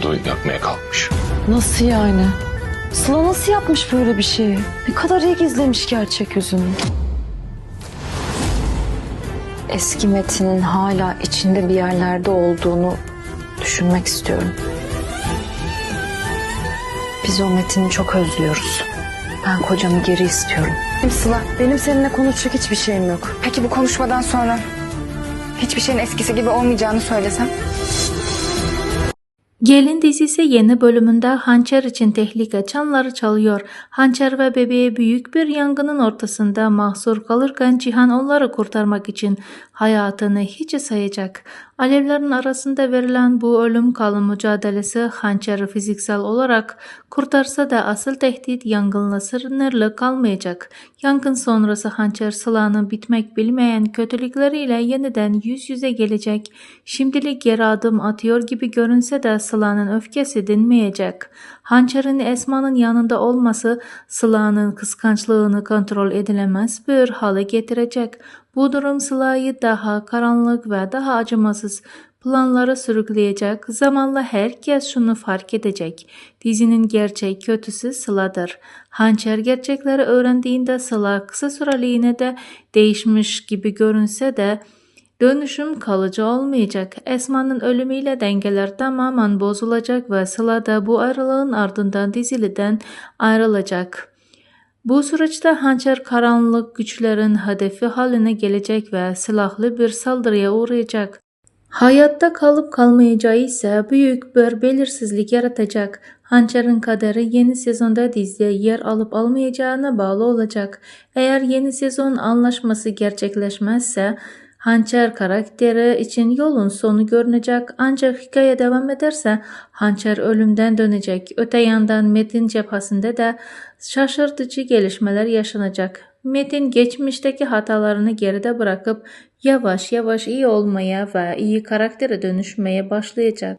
korkudu yakmaya kalkmış. Nasıl yani? Sıla nasıl yapmış böyle bir şeyi? Ne kadar iyi gizlemiş gerçek yüzünü. Eski Metin'in hala içinde bir yerlerde olduğunu düşünmek istiyorum. Biz o Metin'i çok özlüyoruz. Ben kocamı geri istiyorum. Sıla, benim seninle konuşacak hiçbir şeyim yok. Peki bu konuşmadan sonra hiçbir şeyin eskisi gibi olmayacağını söylesem? Gelin dizisi yeni bölümünde Hançer için tehlike çanları çalıyor. Hançer ve bebeği büyük bir yangının ortasında mahsur kalırken Cihan onları kurtarmak için hayatını hiçe sayacak. Alevlerin arasında verilen bu ölüm kalım mücadelesi Hançer'i fiziksel olarak kurtarsa da asıl tehdit yangınla sınırlı kalmayacak. Yangın sonrası Hançer Sıla'nın bitmek bilmeyen kötülükleriyle yeniden yüz yüze gelecek. Şimdilik geri adım atıyor gibi görünse de Sıla'nın öfkesi dinmeyecek. Hançer'in Esma'nın yanında olması Sıla'nın kıskançlığını kontrol edilemez bir hale getirecek. Bu durum Sıla'yı daha karanlık ve daha acımasız planlara sürükleyecek. Zamanla herkes şunu fark edecek. Dizinin gerçek kötüsü Sıla'dır. Hançer gerçekleri öğrendiğinde Sıla kısa süreliğine de değişmiş gibi görünse de Dönüşüm kalıcı olmayacak. Esma'nın ölümüyle dengeler tamamen bozulacak ve Sıla da bu ayrılığın ardından diziliden ayrılacak. Bu süreçte hançer karanlık güçlerin hedefi haline gelecek ve silahlı bir saldırıya uğrayacak. Hayatta kalıp kalmayacağı ise büyük bir belirsizlik yaratacak. Hançer'in kaderi yeni sezonda dizide yer alıp almayacağına bağlı olacak. Eğer yeni sezon anlaşması gerçekleşmezse Hançer karakteri için yolun sonu görünecek ancak hikaye devam ederse Hançer ölümden dönecek. Öte yandan Metin cephasında da şaşırtıcı gelişmeler yaşanacak. Metin geçmişteki hatalarını geride bırakıp yavaş yavaş iyi olmaya ve iyi karaktere dönüşmeye başlayacak.